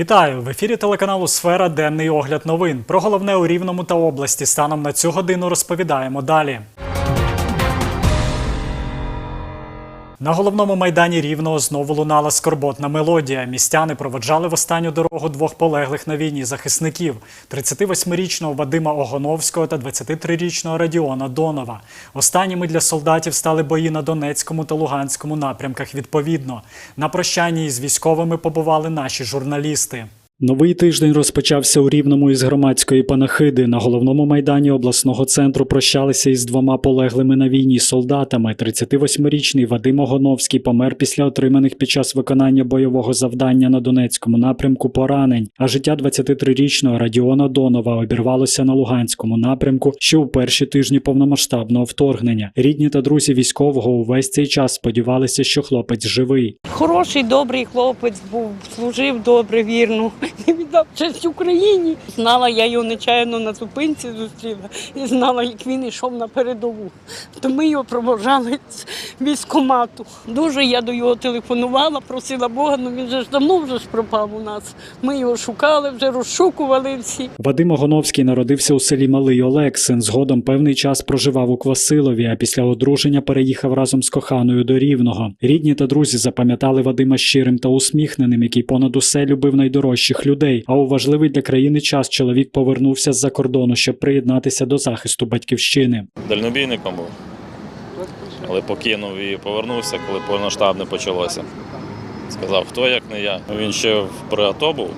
Вітаю в ефірі телеканалу Сфера Денний огляд новин. Про головне у Рівному та області станом на цю годину розповідаємо далі. На головному майдані Рівного знову лунала скорботна мелодія. Містяни проводжали в останню дорогу двох полеглих на війні захисників: 38-річного Вадима Огоновського та 23-річного Радіона Донова. Останніми для солдатів стали бої на Донецькому та Луганському напрямках. Відповідно, на прощанні із військовими побували наші журналісти. Новий тиждень розпочався у Рівному із громадської панахиди. На головному майдані обласного центру прощалися із двома полеглими на війні солдатами. 38-річний Вадим Огоновський помер після отриманих під час виконання бойового завдання на Донецькому напрямку поранень. А життя 23-річного Радіона Донова обірвалося на Луганському напрямку ще у перші тижні повномасштабного вторгнення. Рідні та друзі військового увесь цей час сподівалися, що хлопець живий. Хороший, добрий хлопець був, служив добре, вірно. everything віддав честь Україні. Знала я його нечаянно на зупинці зустріла і знала, як він йшов на передову. То ми його провожали з військомату. Дуже я до його телефонувала, просила Бога, ну він же ж давно вже ж пропав у нас. Ми його шукали, вже розшукували всі. Вадим Огоновський народився у селі Малий Олексин. Згодом певний час проживав у Квасилові, а після одруження переїхав разом з коханою до Рівного. Рідні та друзі запам'ятали Вадима щирим та усміхненим, який понад усе любив найдорожчих людей. А у важливий для країни час чоловік повернувся з-за кордону, щоб приєднатися до захисту батьківщини. дальнобійником був. Але покинув і повернувся, коли повноштабне почалося. Сказав, хто як не я. Він ще в АТО був,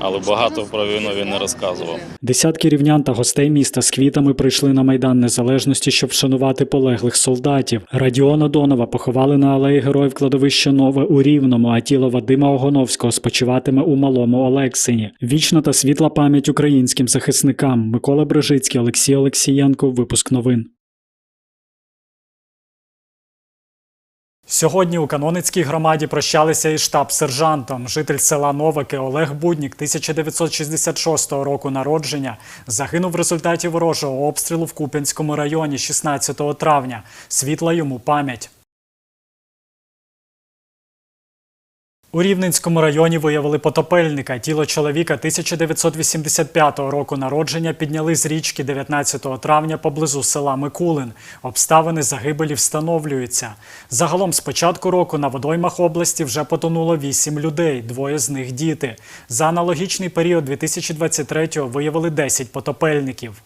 але багато про війну він не розказував. Десятки рівнян та гостей міста з квітами прийшли на майдан незалежності, щоб вшанувати полеглих солдатів. Радіона Донова поховали на алеї Героїв кладовища Нове у Рівному, а тіло Вадима Огоновського спочиватиме у малому Олексині. Вічна та світла пам'ять українським захисникам. Микола Брижицький, Олексій Олексієнко. Випуск новин. Сьогодні у Каноницькій громаді прощалися із штаб-сержантом. Житель села Новики Олег Буднік 1966 року народження загинув в результаті ворожого обстрілу в Куп'янському районі 16 травня. Світла йому пам'ять. У Рівненському районі виявили потопельника. Тіло чоловіка 1985 року народження підняли з річки 19 травня поблизу села Микулин. Обставини загибелі встановлюються. Загалом з початку року на водоймах області вже потонуло 8 людей, двоє з них діти. За аналогічний період 2023-го виявили 10 потопельників.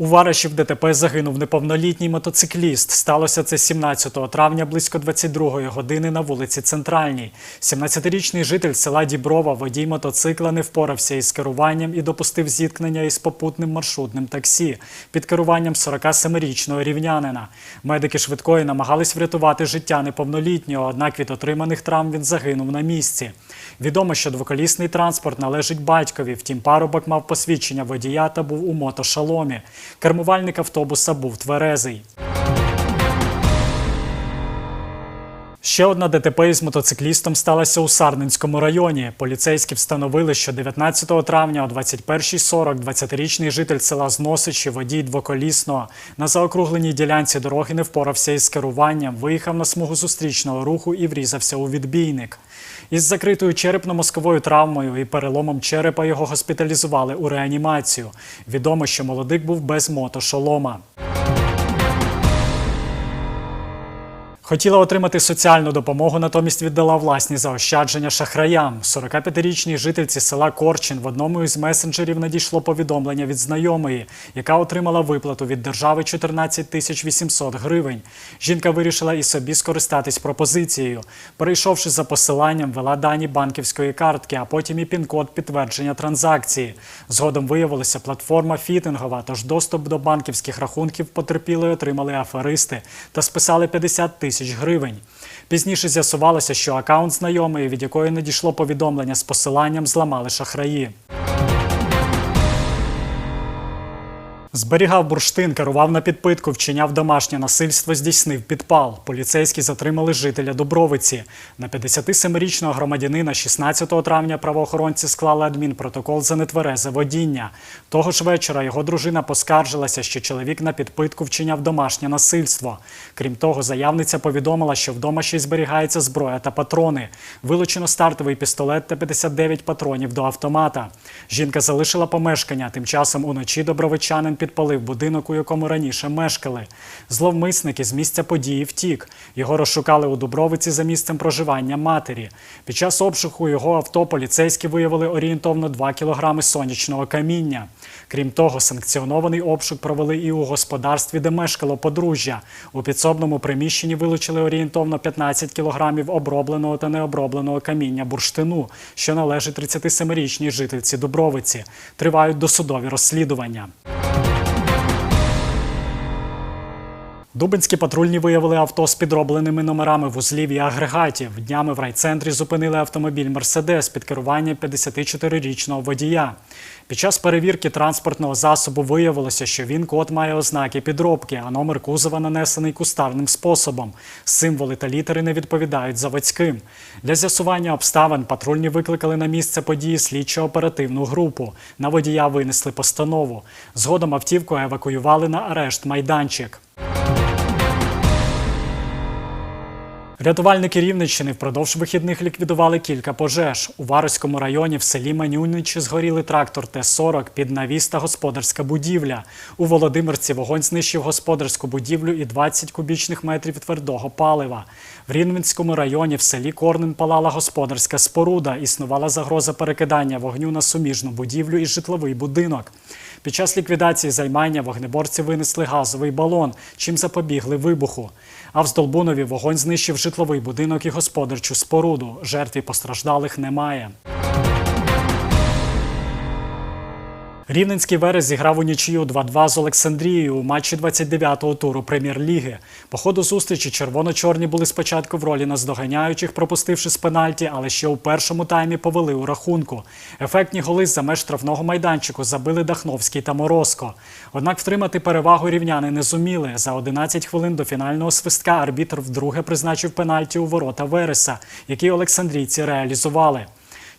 У Вараші в ДТП загинув неповнолітній мотоцикліст. Сталося це 17 травня близько 22 години на вулиці Центральній. 17-річний житель села Діброва, водій мотоцикла, не впорався із керуванням і допустив зіткнення із попутним маршрутним таксі під керуванням 47-річного рівнянина. Медики швидкої намагались врятувати життя неповнолітнього, однак від отриманих травм він загинув на місці. Відомо, що двоколісний транспорт належить батькові, втім парубок мав посвідчення водія та був у мотошаломі. Кермувальник автобуса був тверезий. Ще одна ДТП із мотоциклістом сталася у Сарненському районі. Поліцейські встановили, що 19 травня о 21.40 20-річний житель села Зносичі, водій двоколісного, на заокругленій ділянці дороги не впорався із керуванням, виїхав на смугу зустрічного руху і врізався у відбійник. Із закритою черепно-мозковою травмою і переломом черепа його госпіталізували у реанімацію. Відомо, що молодик був без мотошолома. Хотіла отримати соціальну допомогу, натомість віддала власні заощадження шахраям. 45-річній жительці села Корчин в одному із месенджерів надійшло повідомлення від знайомої, яка отримала виплату від держави 14 тисяч 800 гривень. Жінка вирішила і собі скористатись пропозицією. Перейшовши за посиланням, вела дані банківської картки, а потім і пін-код підтвердження транзакції. Згодом виявилося платформа фітингова, тож доступ до банківських рахунків потерпілої отримали аферисти та списали 50 тисяч гривень. Пізніше з'ясувалося, що акаунт знайомої, від якої надійшло повідомлення з посиланням, зламали шахраї. Зберігав бурштин, керував на підпитку, вчиняв домашнє насильство, здійснив підпал. Поліцейські затримали жителя Дубровиці. На 57-річного громадянина 16 травня правоохоронці склали адмінпротокол за нетверезе водіння. Того ж вечора його дружина поскаржилася, що чоловік на підпитку вчиняв домашнє насильство. Крім того, заявниця повідомила, що вдома ще й зберігається зброя та патрони. Вилучено стартовий пістолет та 59 патронів до автомата. Жінка залишила помешкання. Тим часом уночі добровичанин підпалив будинок, у якому раніше мешкали. Зловмисники з місця події втік. Його розшукали у Дубровиці за місцем проживання матері. Під час обшуку його авто поліцейські виявили орієнтовно 2 кілограми сонячного каміння. Крім того, санкціонований обшук провели і у господарстві, де мешкало подружжя. У підсобному приміщенні вилучили орієнтовно 15 кілограмів обробленого та необробленого каміння бурштину, що належить 37-річній жительці Дубровиці. Тривають досудові розслідування. Дубинські патрульні виявили авто з підробленими номерами вузлів і агрегатів. Днями в райцентрі зупинили автомобіль Мерседес під керуванням 54-річного водія. Під час перевірки транспортного засобу виявилося, що він код має ознаки підробки, а номер кузова нанесений кустарним способом. Символи та літери не відповідають заводським. Для з'ясування обставин патрульні викликали на місце події слідчо-оперативну групу. На водія винесли постанову. Згодом автівку евакуювали на арешт майданчик. Рятувальники Рівненщини впродовж вихідних ліквідували кілька пожеж. У Варварському районі в селі Манюничі згоріли трактор Т-40 під навіс та господарська будівля. У Володимирці вогонь знищив господарську будівлю і 20 кубічних метрів твердого палива. В Рівненському районі в селі Корнин палала господарська споруда. Існувала загроза перекидання вогню на суміжну будівлю і житловий будинок. Під час ліквідації займання вогнеборці винесли газовий балон, чим запобігли вибуху. А в Здолбунові вогонь знищив житловий будинок і господарчу споруду. Жертв і постраждалих немає. Рівненський верес зіграв у нічию 2-2 з Олександрією у матчі 29-го туру прем'єр-ліги. По ходу зустрічі червоно-чорні були спочатку в ролі наздоганяючих, пропустивши з пенальті, але ще у першому таймі повели у рахунку. Ефектні голи за меж штрафного майданчику забили Дахновський та Морозко. Однак втримати перевагу рівняни не зуміли. За 11 хвилин до фінального свистка арбітр вдруге призначив пенальті у ворота Вереса, які олександрійці реалізували.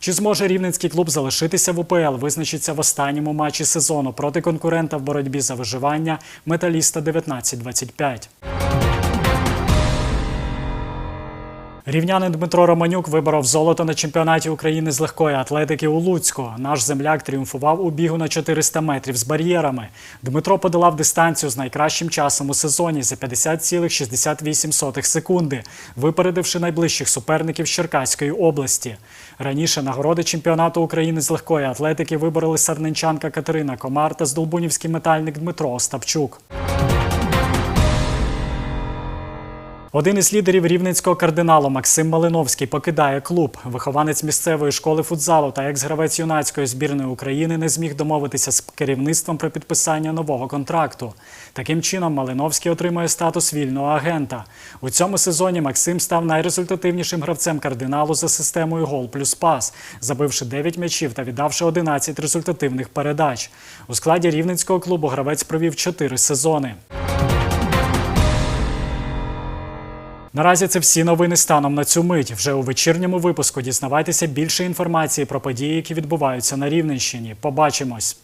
Чи зможе рівненський клуб залишитися в УПЛ, визначиться в останньому матчі сезону проти конкурента в боротьбі за виживання металіста 19-25. Рівнянин Дмитро Романюк виборов золото на чемпіонаті України з легкої атлетики у Луцьку. Наш земляк тріумфував у бігу на 400 метрів з бар'єрами. Дмитро подолав дистанцію з найкращим часом у сезоні за 50,68 секунди, випередивши найближчих суперників з Черкаської області. Раніше нагороди чемпіонату України з легкої атлетики вибороли сарненчанка Катерина Комар та здолбунівський метальник Дмитро Остапчук. Один із лідерів рівненського кардиналу Максим Малиновський покидає клуб. Вихованець місцевої школи футзалу та екс-гравець юнацької збірної України не зміг домовитися з керівництвом про підписання нового контракту. Таким чином, Малиновський отримує статус вільного агента. У цьому сезоні Максим став найрезультативнішим гравцем кардиналу за системою гол плюс пас, забивши 9 м'ячів та віддавши 11 результативних передач. У складі рівненського клубу гравець провів 4 сезони. Наразі це всі новини станом на цю мить. Вже у вечірньому випуску дізнавайтеся більше інформації про події, які відбуваються на Рівненщині. Побачимось.